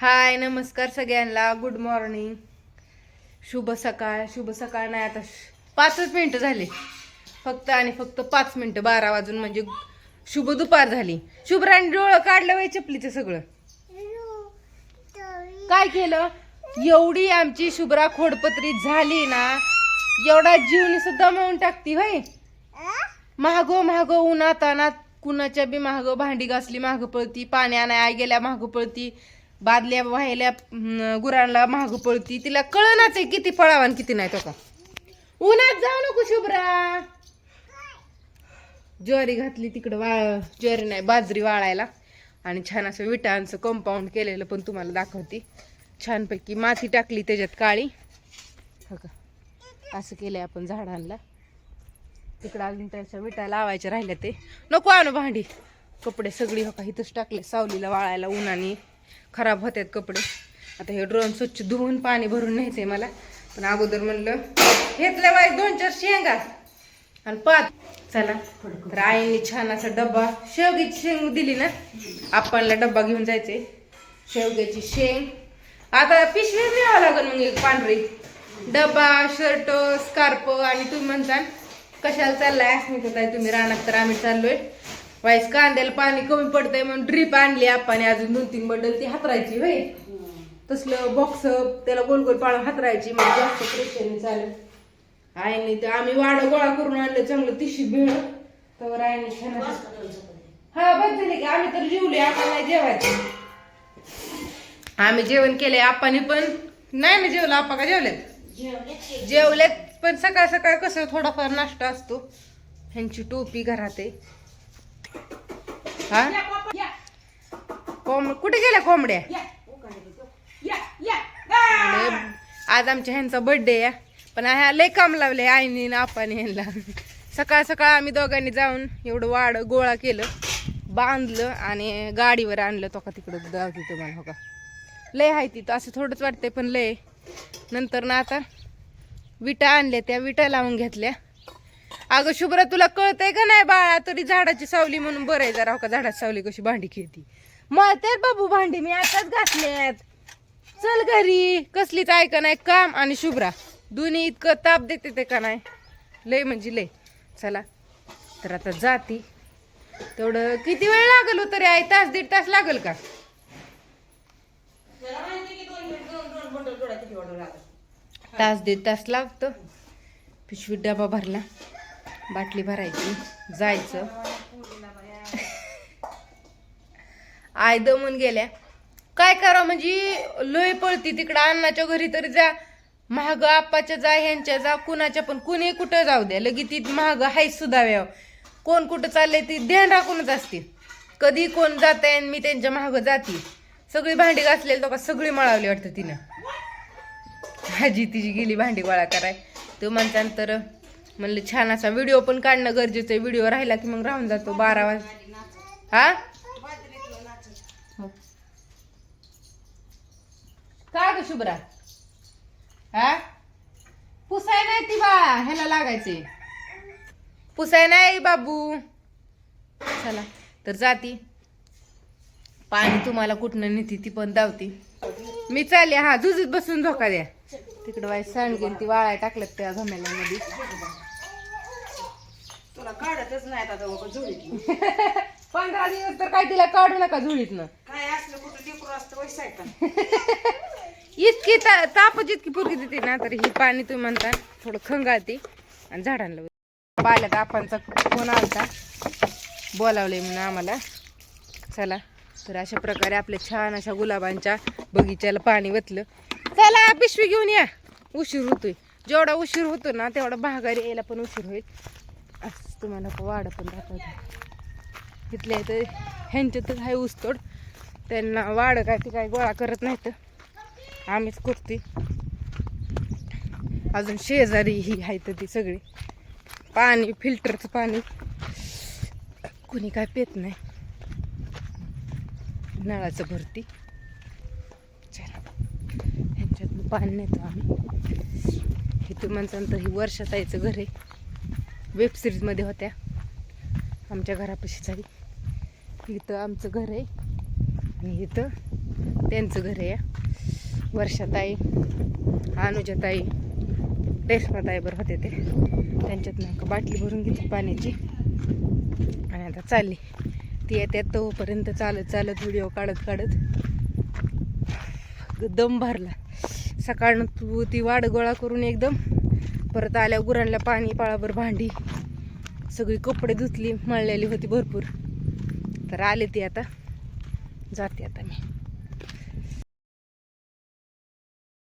हाय नमस्कार सगळ्यांना. Good morning शुभ सकाळ. शुभ सकाळ नाही आता पाचच मिनिटं झाले. फक्त आणि फक्त पाच मिनटं बारा वाजून म्हणजे शुभ दुपार झाली. शुभ्राने डोळं काढलं वय चपलीचं सगळं. काय केलं? एवढी आमची शुभ्रा खोडपत्री झाली ना एवढा जीवनी सुद्धा मळून टाकती होय. महागो महागो उन्हात अनात कुणाच्या बी महाग भांडी घासली महाग पळती पाण्या नाही आई गेल्या महाग पळती. बादल्या व्हायल्या गुरांना महाग पळती. तिला कळनाच आहे किती पळावा किती नाही तो का. उन्हात जाऊ नको शुभ्रा. ज्वारी घातली तिकडं वाळ ज्वारी नाही बाजरी वाळायला. आणि छान असं विटांचं कंपाऊंड केलेलं पण तुम्हाला दाखवते. छानपैकी माती टाकली त्याच्यात काळी. हो का? असं केलंय आपण झाडांना तिकडं अजून त्याच्या विटा लावायच्या राहिल्या ते. नको आणू भांडी. कपडे सगळी हो का इथंच टाकले. सावलीला वाळायला उन्हाने खराब होतात कपडे. आता हे ड्रोन स्वच्छ धुवून पाणी भरून न्यायचंय मला. पण अगोदर म्हणलं घेतलं बाई दोन चार शेंगा. आणि पाच चला तर आईने छान असा डब्बा शेवग्याची शेंग दिली ना आपणला डब्बा घेऊन जायचे शेवग्याची शेंग. आता पिशवी मिळावं लागेल मग एक पांढरी. डब्बा शर्ट स्कार्प आणि तुम्ही म्हणता कशाला चाललाय? मी काय तुम्ही रानात तर आम्ही चाललोय. वाईस कांद्याला पाणी कमी पडतंय म्हणून ड्रीप आणली आपण अजून दोन तीन बंडल ती हातरायची होय. तसलं बॉक्स त्याला गोल गोल पाळून हातरायची. मग जास्त प्रेशरने चालेल आईने ते आम्ही वाड गोळा करून आणलं चांगलं तिशी भेळ. तर आईने छान हा बस झाली की आम्ही तर जेवले आपण नाही जेवायचं. आम्ही जेवण केले आपाने पण नाही ना जेवलं. आपा का जेवलेत? जेवलेत पण सकाळ सकाळ कसं थोडाफार नाश्ता असतो. ह्यांची टोपी घरात आहे. हा? कोंब कुठे गेल्या कोंबड्या? आज आमच्या ह्यांचा बर्थडे आहे. पण ह्या लय काम लावले आईने ना आपाने ह्यांना. सकाळ सकाळ आम्ही दोघांनी जाऊन एवढं वाड गोळा केलं बांधलं आणि गाडीवर आणलं तो का तिकडं. दावती तुम्हाला हो का? लय आहे तिथं असं थोडंच वाटतंय पण लय. नंतर ना आता विटा आणल्या त्या विटा लावून घेतल्या. अगं शुभ्रा तुला कळतंय का नाही बाळा? तरी झाडाची सावली म्हणून बरं आहे जरा. हो का झाडाची सावली कशी भांडी खेळती. मळतात बाबू भांडी मी आताच घातल्यात. चल घरी. कसलीच ऐक नाही काम आणि शुभ्रा. दोन्ही इतकं ताप देते ते का नाही? लय म्हणजे लय. चला तर आता जाती. तेवढं किती वेळ लागल हो तरी आई? तास दीड तास लागल का? तास दीड तास लागतं. पिशवीत डबा भरला. बाटली भरायची जायचं. आय दमून गेल्या. काय करा म्हणजे लोय पळती तिकडं अण्णाच्या घरी तरी जा. महाग आप्पाच्या जा ह्यांच्या जा कुणाच्या पण. कुणी कुठं जाऊ द्या लगी ती महाग हाय सुधाव्या कोण कुठं चालले ती ध्यान राखूनच असते कधी कोण जात आहे मी त्यांच्या महाग जाती. सगळी भांडी घासलेली तो सगळी मळावली वाटतं तिनं. भाजी तिची गेली भांडी गोळा कराय. तो म्हणतानंतर म्हणलं छान असा व्हिडिओ पण काढणं गरजेचं आहे. व्हिडिओ राहिला की मग राहून जातो बारा वाज हा? काय ग शुभ्रा? हा? पुसाय नाही ती बा ह्याला लागायचे. पुसाय नाही बाबू. चला तर जाती. पाणी तुम्हाला कुठनं नेती ती पण धावती मी चालले हा जुजूत बसून धोका द्या. तिकडं वाय सांडगेन ती वाळाय टाकल्यात त्या मध्ये. काढतच नाही आता पंधरा दिवस तर काय तिला काढू नका झुळीतनं काय असलं कुठं टिकूर असतं वैसा का इतकी ता तापच इतकी पुरगी देते ना तर ही पाणी तुम्ही म्हणता थोडं खंगाळते आणि झाडांना पाहिल्यात आपांचा फोन आलता. बोलावले म्हणून आम्हाला. चला तर अशा प्रकारे आपल्या छान अशा गुलाबांच्या बगीच्याला पाणी वतलं. चला पिशवी घेऊन या. उशीर होतोय. जेवढा उशीर होतो ना तेवढा महागारी यायला पण उशीर होईल. असं तुम्हाला वाढ पण दाखवते. तिथल्या इथं ह्यांच्यातच आहे ऊसतोड त्यांना वाढ काय ते काय गोळा करत नाहीत. आम्हीच करते अजून शेजारी ही आहे तर ती सगळी. पाणी फिल्टरचं पाणी. कुणी काय पेत नाही. नळाचं भरती. चला. पाणी नेतो आम्ही. इथं म्हणतात ही वर्षात यायचं घर आहे. वेब सिरीजमध्ये होत्या. आमच्या घरापाशी झाली इथं आमचं घर आहे. आणि इथं त्यांचं घर आहे. वर्षाताई अनुजाताई रेश्माताई बरं होते ते. त्यांच्यात नाही बाटली भरून घेतली पाण्याची. आणि आता चालली. ती येत्यात तोपर्यंत चालत चालत व्हिडिओ काढत काढत दम भरला. सकाळनं तू ती वाड गोळा करून एकदम परत आल्या गुरांना पाणी पाळाभर भांडी सगळी कपडे धुतली मळलेली होती भरपूर. तर आले ती आता. जाते आता मी.